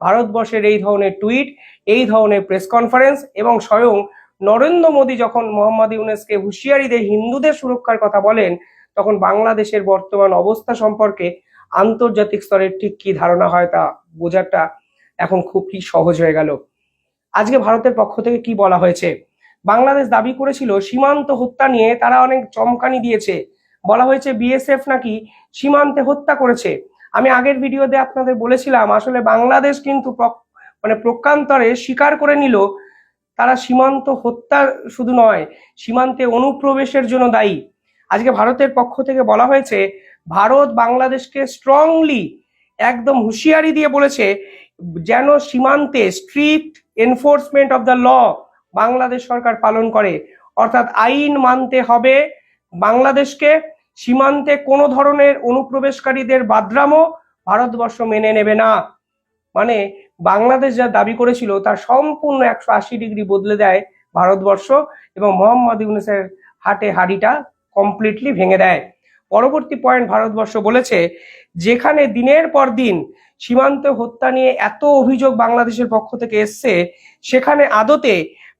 ভারতবর্ষের এই ধরনের টুইট, এই ধরনের প্রেস কনফারেন্স এবং স্বয়ং নরেন্দ্র মোদী যখন মোহাম্মদ ইউনেসকে হুঁশিয়ারি দিয়ে হিন্দুদের সুরক্ষার কথা বলেন, তখন বাংলাদেশের বর্তমান অবস্থা সম্পর্কে আন্তর্জাতিক স্তরের ঠিক কি ধারণা হয় তা বোঝাটা এখন খুবই সহজ হয়ে গেল। আজকে ভারতের পক্ষ থেকে কি বলা হয়েছে? বাংলাদেশ দাবি করেছিল সীমান্ত হত্যা নিয়ে তারা অনেক চমকানি দিয়েছে। বলা হয়েছে বিএসএফ নাকি সীমান্তে হত্যা করেছে। আমি আগের ভিডিওতে আপনাদের বলেছিলাম, আসলে বাংলাদেশ কিন্তু মানে প্রকান্তরে স্বীকার করে নিল, তারা সীমান্ত হত্যা শুধু নয়, সীমান্তে অনুপ্রবেশের জন্য দায়ী। আজকে ভারতের পক্ষ থেকে বলা হয়েছে, ভারত বাংলাদেশকে স্ট্রংলি একদম হুঁশিয়ারি দিয়ে বলেছে, যেন সীমান্তে strict enforcement of the law Bangladesh সরকার পালন করে। অর্থাৎ আইন মানতে হবে বাংলাদেশকে। সীমান্তে কোনো ধরনের অনুপ্রবেশকারীদের বাদরামো ভারতবর্ষ মেনে নেবে না। মানে বাংলাদেশ যা দাবি করেছিল তার সম্পূর্ণ একশো আশি ডিগ্রি বদলে দেয় ভারতবর্ষ এবং মোহাম্মদ ইউনুসের হাটে হাড়িটা কমপ্লিটলি ভেঙে দেয়। পরবর্তী পয়েন্ট ভারতবর্ষ বলেছে, যেখানে দিনের পর দিন সীমান্ত হত্যা নিয়ে এত অভিযোগ বাংলাদেশের পক্ষ থেকে এসছে, সেখানে আদতে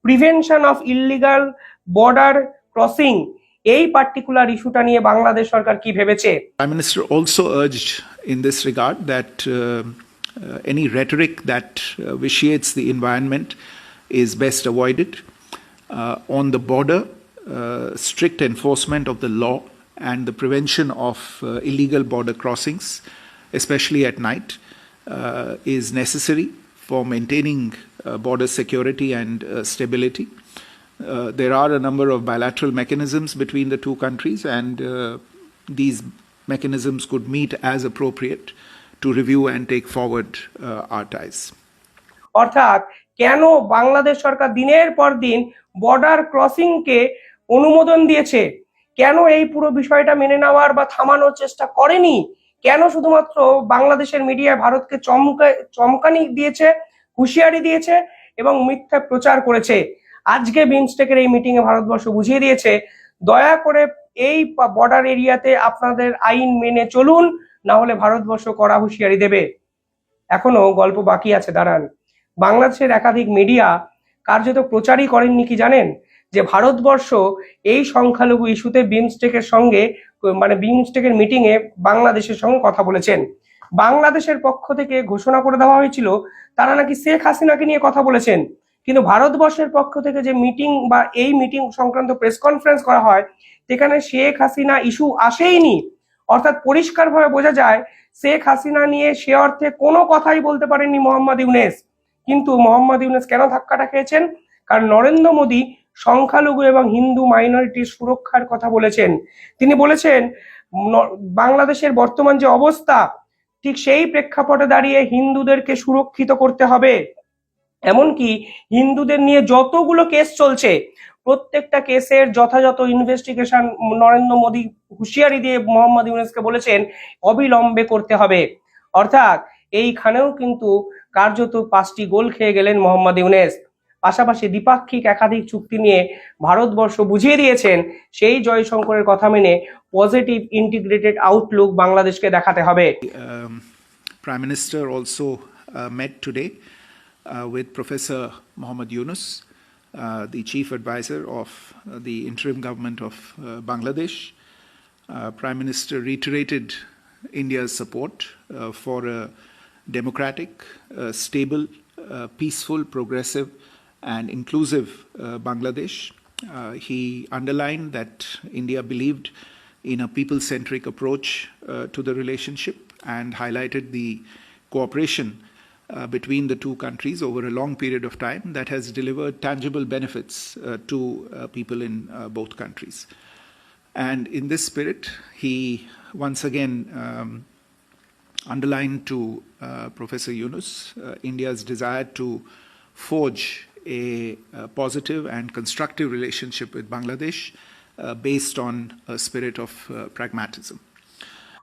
prevention of illegal border crossing এই পার্টিকুলার ইস্যুটা নিয়ে বাংলাদেশ সরকার কি ভেবেছে Prime Minister also urged in this regard that uh, uh, any rhetoric that uh, vitiates the environment is best avoided. Uh, on the border, uh, strict enforcement of the law and the prevention of uh, illegal border crossings, especially at night, uh, is necessary for maintaining uh, border security and uh, stability. Uh, there are a number of bilateral mechanisms between the two countries, and uh, these mechanisms could meet as appropriate to review and take forward uh, our ties. অর্থাৎ কেন বাংলাদেশ সরকার দিনের পর দিন border ক্রসিংকে অনুমোদন দিয়েছে কেন এই পুরো বিষয়টা মেনে নেওয়ার বা থামানোর চেষ্টা করেনি কেন শুধুমাত্র বাংলাদেশের মিডিয়ায় ভারতকে চমকা চমকানি দিয়েছে হুঁশিয়ারি দিয়েছে এবং মিথ্যা প্রচার করেছে আজকে বিমস্টেকের এই মিটিং এ ভারতবর্ষ বুঝিয়ে দিয়েছে, দয়া করে এই বর্ডার এরিয়াতে আপনাদের আইন মেনে চলুন, না হলে ভারতবর্ষ কড়া হুঁশিয়ারি দেবে। এখনও গল্প বাকি আছে, দাঁড়ান। বাংলাদেশের একাধিক মিডিয়া কার্যত প্রচারই করেননি কি জানেন? যে ভারতবর্ষ এই সংখ্যালঘু ইস্যুতে বিমস্টেকের সঙ্গে মানে বিমস্টেকের মিটিং এ বাংলাদেশের সঙ্গে কথা বলেছেন। বাংলাদেশের পক্ষ থেকে ঘোষণা করে দেওয়া হয়েছিল, তারা নাকি শেখ হাসিনাকে নিয়ে কথা বলেছেন। কিন্তু ভারতবর্ষের পক্ষ থেকে যে মিটিং বা এই মিটিং সংক্রান্ত প্রেস কনফারেন্স করা হয়, সেখানে শেখ হাসিনা ইস্যু আসেইনি। অর্থাৎ পরিষ্কারভাবে বোঝা যায়, শেখ হাসিনা নিয়ে সে অর্থে কোনো কথাই বলতে পারেননি মোহাম্মদ ইউনেস। কিন্তু মোহাম্মদ ইউনেস কেন ধাক্কাটা খেয়েছেন? কারণ নরেন্দ্র মোদী সংখ্যালঘু এবং হিন্দু মাইনরিটির সুরক্ষার কথা বলেছেন। তিনি বলেছেন বাংলাদেশের বর্তমান যে অবস্থা, ঠিক সেই প্রেক্ষাপটে দাঁড়িয়ে হিন্দুদেরকে সুরক্ষিত করতে হবে। এমনকি হিন্দুদের নিয়ে যতগুলো কেস চলছে প্রত্যেকটা কেসের যথাযথ ইনভেস্টিগেশন নরেন্দ্র মোদী হুঁশিয়ারি দিয়ে মোহাম্মদ ইউনেসকে বলেছেন অবিলম্বে করতে হবে। অর্থাৎ এইখানেও কিন্তু কার্যত পাঁচটি গোল খেয়ে গেলেন মোহাম্মদ ইউনেস। পাশাপাশি দ্বিপাক্ষিক একাধিক চুক্তি নিয়ে ভারতবর্ষ বুঝিয়ে দিয়েছেন সেই জয়শঙ্করের কথা মেনে পজিটিভ ইন্টিগ্রেটেড আউটলুক বাংলাদেশকে দেখাতে হবে। Also uh, met today. uh, with Professor Mohammad Yunus, uh, the chief advisor of uh, the interim government of uh, Bangladesh. Uh, Prime Minister reiterated India's support uh, for a democratic, uh, stable, uh, peaceful, progressive, and inclusive uh, Bangladesh. Uh, he underlined that India believed in a people centric approach uh, to the relationship and highlighted the cooperation uh, between the two countries over a long period of time that has delivered tangible benefits uh, to uh, people in uh, both countries. And in this spirit, he once again um, underlined to uh, Professor Yunus uh, India's desire to forge a, uh positive and constructive relationship with Bangladesh based on a spirit of pragmatism.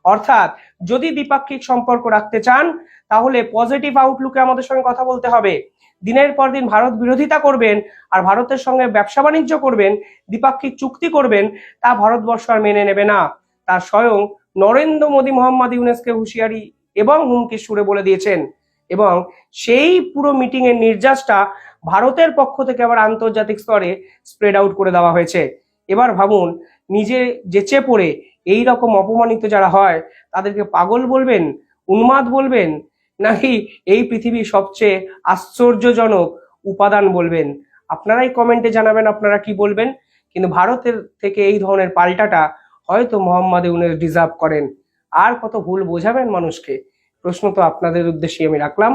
অর্থাৎ যদি দ্বিপাক্ষিক সম্পর্ক রাখতে চান, তাহলে positive আউটলুকে আমাদের সঙ্গে কথা বলতে হবে। দিনের পর দিন ভারত বিরোধিতা করবেন আর ভারতের সঙ্গে ব্যবসা বাণিজ্য করবেন, দ্বিপাক্ষিক চুক্তি করবেন, তা ভারতবর্ষ আর মেনে নেবে না। তা স্বয়ং নরেন্দ্র মোদী, মোহাম্মদ ইউনেসকে হুঁশিয়ারি এবং হুমকি সুরে বলে দিয়েছেন। এবং সেই পুরো মিটিং এর নির্যাসটা ভারতের পক্ষ থেকে আবার আন্তর্জাতিক স্তরে স্প্রেড আউট করে দেওয়া হয়েছে। এবার ভাবুন, নিজে যেচে পড়ে এই রকম অপমানিত যারা হয়, তাদেরকে পাগল বলবেন, উন্মাদ বলবেন, নাকি এই পৃথিবীর সবচেয়ে আশ্চর্যজনক উপাদান বলবেন? আপনারাই কমেন্টে জানাবেন আপনারা কি বলবেন। কিন্তু ভারতের থেকে এই ধরনের পাল্টাটা হয়তো মোহাম্মদ ইউনুস ডিজার্ভ করেন। আর কত ভুল বোঝাবেন মানুষকে? প্রশ্ন তো আপনাদের উদ্দেশ্যে আমি রাখলাম।